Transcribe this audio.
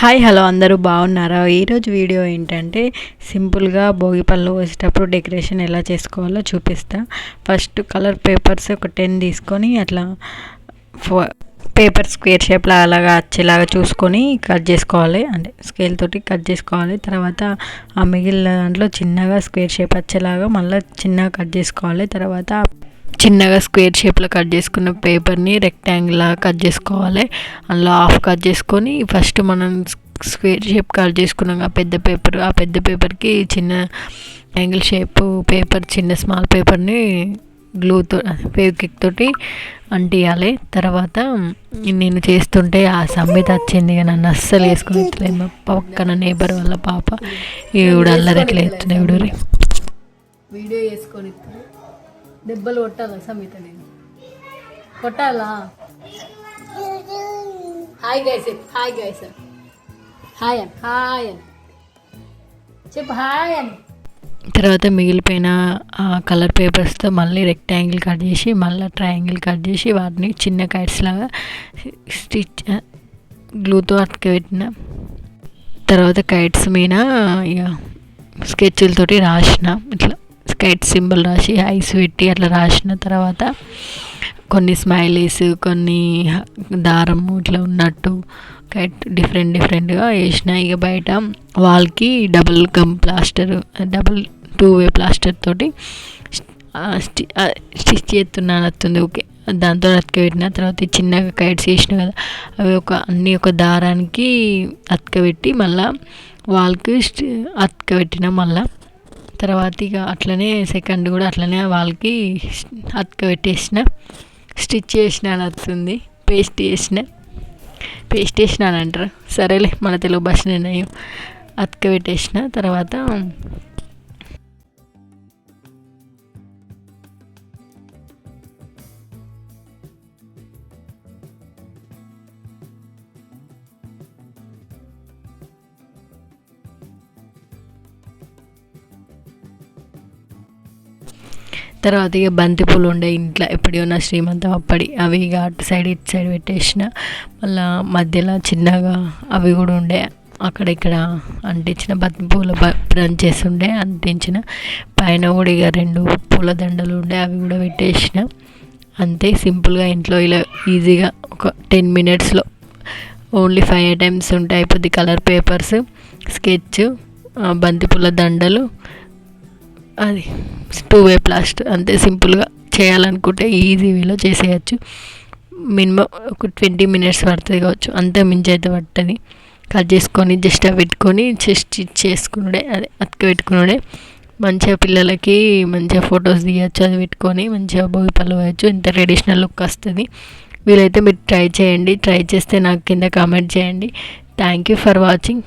Hi hello అందరూ బాగున్నారా? ఈరోజు వీడియో ఏంటంటే సింపుల్గా భోగి పళ్ళు పోసేటప్పుడు డెకరేషన్ ఎలా చేసుకోవాలో చూపిస్తా. ఫస్ట్ కలర్ పేపర్స్ ఒక టెన్ తీసుకొని అట్లా పేపర్ స్క్వేర్ షేప్లో అలాగా వచ్చేలాగా చూసుకొని కట్ చేసుకోవాలి. అంటే స్కేల్ తోటి కట్ చేసుకోవాలి. తర్వాత ఆ మిగిలిన దాంట్లో చిన్నగా స్క్వేర్ షేప్ వచ్చేలాగా మళ్ళీ చిన్నగా కట్ చేసుకోవాలి. తర్వాత చిన్నగా స్క్వేర్ షేప్లో కట్ చేసుకున్న పేపర్ని రెక్టాంగిల్లా కట్ చేసుకోవాలి. అందులో హాఫ్ కట్ చేసుకొని ఫస్ట్ మనం స్క్వేర్ షేప్ కట్ చేసుకున్నాం ఆ పెద్ద పేపర్ ఆ పెద్ద పేపర్కి చిన్న యాంగిల్ షేప్ పేపర్ చిన్న స్మాల్ పేపర్ని గ్లూతో ఫేవికిక్ తోటి అంటియాలి. తర్వాత నేను చేస్తుంటే ఆ సమ్మిత వచ్చింది నన్ను అస్సలు వేసుకుని మా పక్కన నేబర్ వాళ్ళ పాప ఈవిడ అల్లరి ఎట్లా ఎత్తున్నాయి వీడియో చేసుకొని దెబ్బలు కొట్టాలా సమిత నేను? కొట్టాలా? Hi guys hi guys hi అని హాయ్ అని చెప్పు హాయ్ అని తర్వాత మిగిలిపోయిన కలర్ పేపర్స్తో మళ్ళీ రెక్టాంగిల్ కట్ చేసి మళ్ళీ ట్రయాంగిల్ కట్ చేసి వాటిని చిన్న కైట్స్ లాగా స్టిచ్ గ్లూతో అతకబెట్టిన తర్వాత కైట్స్ మీద ఇక స్కెచ్లతోటి రాసిన ఇట్లా. స్కైట్ సింబల్ రాసి ఐస్ పెట్టి అట్లా రాసిన తర్వాత కొన్ని స్మైలీస్ కొన్ని దారము ఇట్లా ఉన్నట్టు కైట్ డిఫరెంట్ డిఫరెంట్గా వేసిన. ఇక బయట వాల్కి double gum plaster double two way plaster తోటి స్టిచ్ చేస్తున్నాను వస్తుంది ఓకే దాంతో అతకబెట్టిన తర్వాత చిన్నగా కైట్స్ వేసిన కదా అవి ఒక అన్నీ ఒక దారానికి అతకబెట్టి మళ్ళీ వాల్కి అతకబెట్టిన మళ్ళీ తర్వాత ఇక అట్లనే సెకండ్ కూడా అట్లనే వాళ్ళకి అతక పెట్టేసిన స్టిచ్ చేసిన వస్తుంది పేస్ట్ చేసిన పేస్ట్ వేసినాను అంటారు. సరేలే మన తెలుగు భాష నేను అతక పెట్టేసిన తర్వాత తర్వాత ఇక బంతిపూలు ఉండే ఇంట్లో ఎప్పుడైనా శ్రీమంతం అప్పటి అవి ఇక అటు సైడ్ ఇటు సైడ్ పెట్టేసిన. మళ్ళీ మధ్యలో చిన్నగా అవి కూడా ఉండే. అక్కడ ఇక్కడ అంటించిన బంతిపూల బ్రంచెస్ ఉండే అంటించిన. పైన కూడా ఇక రెండు పూల దండలు ఉండే అవి కూడా పెట్టేసిన. అంతే సింపుల్గా ఇంట్లో ఇలా ఈజీగా ఒక టెన్ మినిట్స్లో ఓన్లీ ఫైవ్ ఐటమ్స్ ఉంటాయి అయిపోద్ది. కలర్ పేపర్స్ స్కెచ్ బంతిపూల దండలు అది టూ వే ప్లాస్ట్ అంతే సింపుల్గా చేయాలనుకుంటే ఈజీ వేలో చేసేయచ్చు. మినిమం ఒక ట్వంటీ మినిట్స్ పడుతుంది కావచ్చు. అంతే మించి అయితే పడుతుంది కట్ చేసుకొని జస్ట్ అవి పెట్టుకొని జస్ట్ చేసుకున్నాడే అదే అతక పెట్టుకున్నాడే మంచిగా పిల్లలకి మంచిగా ఫొటోస్ తీయచ్చు అది పెట్టుకొని మంచిగా భోగి పళ్ళు వేయచ్చు ఇంత ట్రెడిషనల్ లుక్ వస్తుంది. వీలైతే మీరు ట్రై చేయండి. ట్రై చేస్తే నాకు కింద కామెంట్ చేయండి. Thank you for watching.